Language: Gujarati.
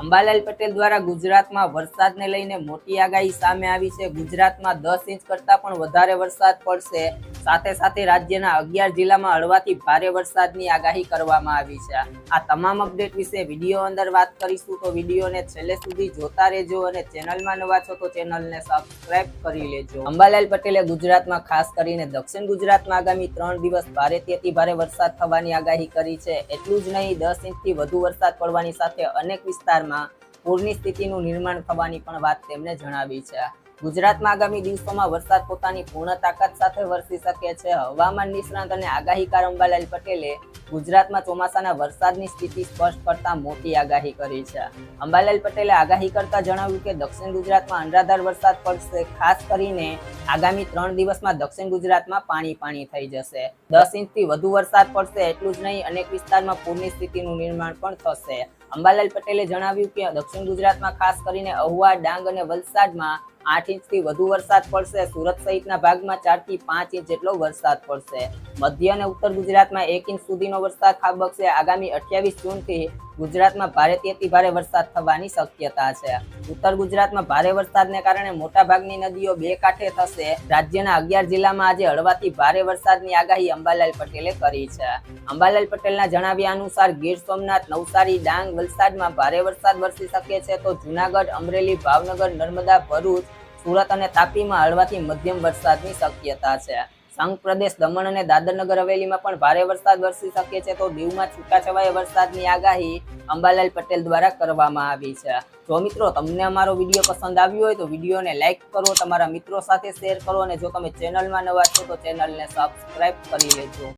અંબાલાલ પટેલ દ્વારા ગુજરાતમાં વરસાદને લઈને મોટી આગાહી સામે આવી છે. ગુજરાતમાં દસ ઇંચ કરતાં પણ વધારે વરસાદ પડશે. સાથે સાથે રાજ્યના અગિયાર જિલ્લામાં હળવાથી ભારે વરસાદની આગાહી કરવામાં આવી છે. આ તમામ અપડેટ વિશે વીડિયો અંદર વાત કરીશું તો વિડીયોને છેલ્લે સુધી જોતા રહેજો અને ચેનલમાં નવા છો તો ચેનલને સબસ્ક્રાઇબ કરી લેજો. અંબાલાલ પટેલે ગુજરાતમાં ખાસ કરીને દક્ષિણ ગુજરાતમાં આગામી ત્રણ દિવસ ભારેથી અતિ ભારે વરસાદ થવાની આગાહી કરી છે. એટલું જ નહીં, દસ ઇંચથી વધુ વરસાદ પડવાની સાથે અનેક વિસ્તારમાં પૂરની સ્થિતિનું નિર્માણ થવાની પણ વાત તેમણે જણાવી છે. ગુજરાતમાં આગામી દિવસોમાં વરસાદ પોતાની પૂર્ણ તાકાત સાથે વરસી શકે છે. હવામાન નિષ્ણાંત અને આગાહીકાર અંબાલાલ પટેલે ગુજરાતમાં ચોમાસાના વરસાદની સ્થિતિ સ્પષ્ટ કરતા મોટી આગાહી કરી છે. અંબાલાલ પટેલે આગાહી કરતા જણાવ્યું કે દક્ષિણ ગુજરાતમાં અનરાધાર વરસાદ પડશે, ખાસ કરીને આગામી ત્રણ દિવસમાં દક્ષિણ ગુજરાતમાં પાણી પાણી થઈ જશે. દસ ઇંચથી વધુ વરસાદ પડશે એટલું જ નહીં, અનેક વિસ્તારમાં પૂરની સ્થિતિનું નિર્માણ પણ થશે. અંબાલાલ પટેલે જણાવ્યું કે દક્ષિણ ગુજરાતમાં ખાસ કરીને અહુવા, ડાંગ અને વલસાડમાં આઠ ઇંચથી વધુ વરસાદ પડશે. સુરત સહિતના ભાગમાં ચારથી પાંચ ઇંચ જેટલો વરસાદ પડશે. મધ્ય અને ઉત્તર ગુજરાતમાં એક ઇંચ સુધીનો વરસાદ ખાબકશે. આગામી અઠ્યાવીસ જૂનથી ગુજરાતમાં ભારેથી અતિ ભારે વરસાદ થવાની શક્યતા છે. ઉત્તર ગુજરાતમાં ભારે વરસાદને કારણે મોટાભાગની નદીઓ બે કાંઠે થશે. રાજ્યના અગિયાર જિલ્લામાં આજે હળવાથી ભારે વરસાદની આગાહી અંબાલાલ પટેલે કરી છે. અંબાલાલ પટેલના જણાવ્યા અનુસાર ગીર સોમનાથ, નવસારી, ડાંગ, વલસાડમાં ભારે વરસાદ વરસી શકે છે તો જુનાગઢ, અમરેલી, ભાવનગર, નર્મદા, ભરૂચ, સુરત અને તાપીમાં હળવાથી મધ્યમ વરસાદની શક્યતા છે. સંઘ પ્રદેશ દમણ અને દાદરનગર હવેલીમાં પણ ભારે વરસાદ વરસી શકે છે. તો દીવમાં છૂટાછવાયા વરસાદની આગાહી અંબાલાલ પટેલ દ્વારા કરવામાં આવી છે. જો મિત્રો તમને અમારો વીડિયો પસંદ આવ્યો હોય તો વિડીયોને લાઇક કરો, તમારા મિત્રો સાથે શેર કરો અને જો તમે ચેનલમાં નવા છો તો ચેનલને સબસ્ક્રાઇબ કરી લેજો.